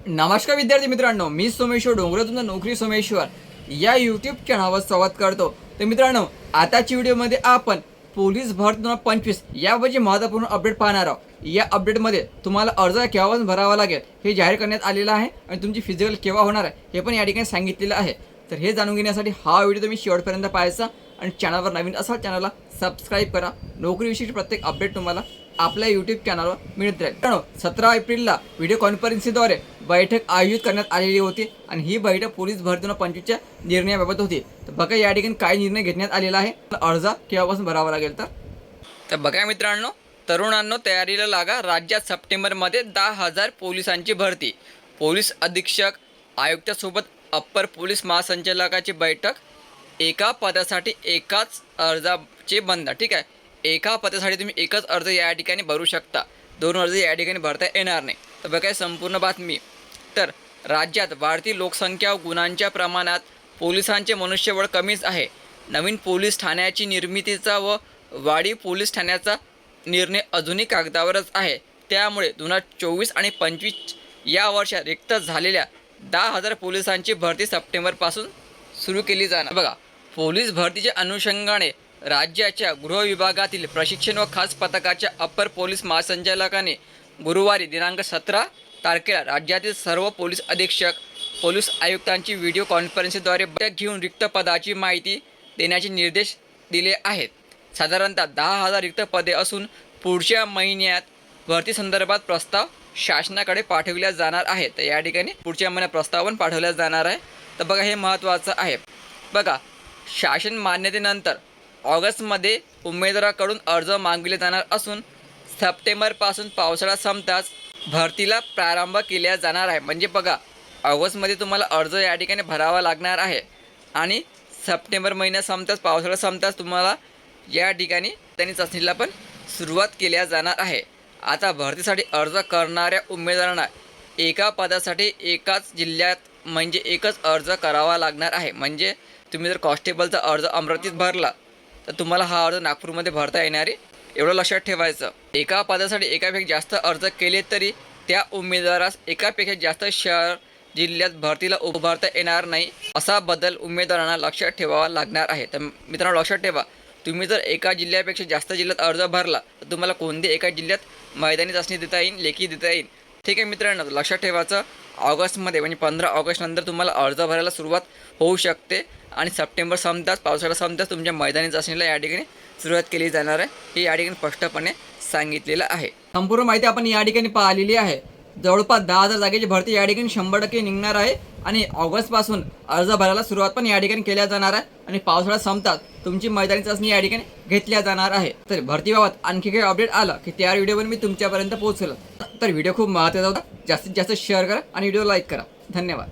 नमस्कार विद्यार्थी मित्रांनो मी सोमेश्वर डोंगरे तुमचा नोकरी सोमेश्वर. या यूट्यूब चॅनलवर स्वागत करतो. तर मित्रांनो आताच्या व्हिडिओमध्ये आपण पोलीस भरती दोन हजार पंचवीस याबाबतची महत्त्वपूर्ण अपडेट पाहणार आहोत. या अपडेटमध्ये तुम्हाला अर्ज केव्हापासून भरावा लागेल हे जाहीर करण्यात आलेलं आहे आणि तुमची फिजिकल केव्हा होणार आहे हे पण या ठिकाणी सांगितलेलं आहे. तर हे जाणून घेण्यासाठी हा व्हिडिओ तुम्ही शेवटपर्यंत पाहायचा आणि चॅनलवर नवीन असाल चॅनलला सबस्क्राईब करा. नोकरीविषयी प्रत्येक अपडेट तुम्हाला आपल्या यूट्यूब चॅनलवर मिळत राहील. मित्रांनो सतरा एप्रिलला व्हिडिओ कॉन्फरन्सिंगद्वारे बैठक आयोजित करण्यात आलेली होती आणि ही बैठक पोलीस भरती पंचवीसच्या निर्णयाबाबत होती. तर बघा या ठिकाणी काय निर्णय घेण्यात आलेला आहे. अर्ज केव्हापासून भरावा लागेल तर? तर बघा मित्रांनो तरुणांनो तयारीला लागा. राज्यात सप्टेंबरमध्ये दहा हजार पोलिसांची भरती. पोलीस अधीक्षक आयुक्तासोबत अप्पर पोलीस महासंचालकाची बैठक. एका पदासाठी एकाच अर्जाचे बंद. ठीक आहे? एका पदासाठी तुम्ही एकच अर्ज या ठिकाणी भरू शकता. दोन अर्ज या ठिकाणी भरता येणार नाही. तर बघा संपूर्ण बातमी. तर राज्यात वाढती लोकसंख्या व गुन्ह्यांच्या प्रमाणात पोलिसांचे मनुष्यबळ कमीच आहे. नवीन पोलीस ठाण्याची निर्मितीचा व वाडी पोलीस ठाण्याचा निर्णय अजूनही कागदावरच आहे. त्यामुळे दोन हजार चोवीस आणि पंचवीस या वर्षात रिक्त झालेल्या दहा हजार पोलिसांची भरती सप्टेंबरपासून सुरू केली जाणार. बघा पोलीस भरतीच्या अनुषंगाने राज्याच्या गृह विभागातील प्रशिक्षण व खास पथकाच्या अप्पर पोलीस महासंचालकाने गुरुवारी दिनांक सतरा तारखेला राज्यातील सर्व पोलीस अधीक्षक पोलीस आयुक्तांची व्हिडिओ कॉन्फरन्सद्वारे बैठक घेऊन रिक्त पदाची माहिती देण्याचे निर्देश दिले आहेत. साधारणतः दहा हजार रिक्त पदे असून पुढच्या महिन्यात भरती संदर्भात प्रस्ताव शासनाकडे पाठविल्या जाणार आहे तर या ठिकाणी पुढच्या महिन्यात प्रस्ताव पण पाठवल्या जाणार आहे. तर बघा हे महत्त्वाचं आहे. बघा शासन मान्यतेनंतर ऑगस्टमध्ये उमेदवाराकडून अर्ज मागविले जाणार असून सप्टेंबरपासून पावसाळा संपताच भरतीला प्रारंभ केला जाणार आहे. म्हणजे बघा ऑगस्टमध्ये तुम्हाला अर्ज या ठिकाणी भरावा लागणार आहे. आणि सप्टेंबर महिन्यात संपताच पावसाळा संपताच तुम्हाला या ठिकाणी त्यांनी चाचणीला पण सुरुवात केल्या जाणार आहे. आता भरतीसाठी अर्ज करणाऱ्या उमेदवारांना एका पदासाठी एकाच जिल्ह्यात म्हणजे एकच अर्ज करावा लागणार आहे. म्हणजे तुम्ही जर कॉन्स्टेबलचा अर्ज अमरावतीत भरला तर तुम्हाला हा अर्ज नागपूरमध्ये भरता येणारी एवढं लक्षात ठेवायचं. एका पदासाठी एकापेक्षा जास्त अर्ज केले तरी त्या उमेदवारास एकापेक्षा जास्त शहर जिल्ह्यात भरतीला उभारता येणार नाही असा बदल उमेदवारांना लक्षात ठेवावा लागणार आहे. तर मित्रांनो लक्षात ठेवा तुम्ही जर एका जिल्ह्यापेक्षा जास्त जिल्ह्यात अर्ज भरला तर तुम्हाला कोणत्या एका जिल्ह्यात मैदानी चाचणी देता येईल लेखी देता येईल. ठीक आहे मित्रांनो लक्षात ठेवायचं ऑगस्टमध्ये म्हणजे पंधरा ऑगस्टनंतर तुम्हाला अर्ज भरायला सुरुवात होऊ शकते आणि सप्टेंबर संपताच पावसाळा संपताच तुमच्या मैदानी चाचणीला या ठिकाणी सुरुवात केली जाणार आहे हे या ठिकाणी स्पष्टपणे सांगितलेलं आहे. संपूर्ण माहिती आपण या ठिकाणी पाहिलेली आहे. जवळपास दहा हजार जागेची भरती या ठिकाणी शंभर टक्के निघणार आहे आणि ऑगस्टपासून अर्ज भरायला सुरुवात पण या ठिकाणी केल्या जाणार आहे आणि पावसाळा संपतात तुमची मैदानी चाचणी या ठिकाणी घेतल्या जाणार आहे. तर भरतीबाबत आणखी काही अपडेट आलं की त्या व्हिडिओवर मी तुमच्यापर्यंत पोहोचलो. तर व्हिडिओ खूप महत्त्वाचा होता. जास्तीत जास्त शेअर करा आणि व्हिडिओ लाईक करा. धन्यवाद.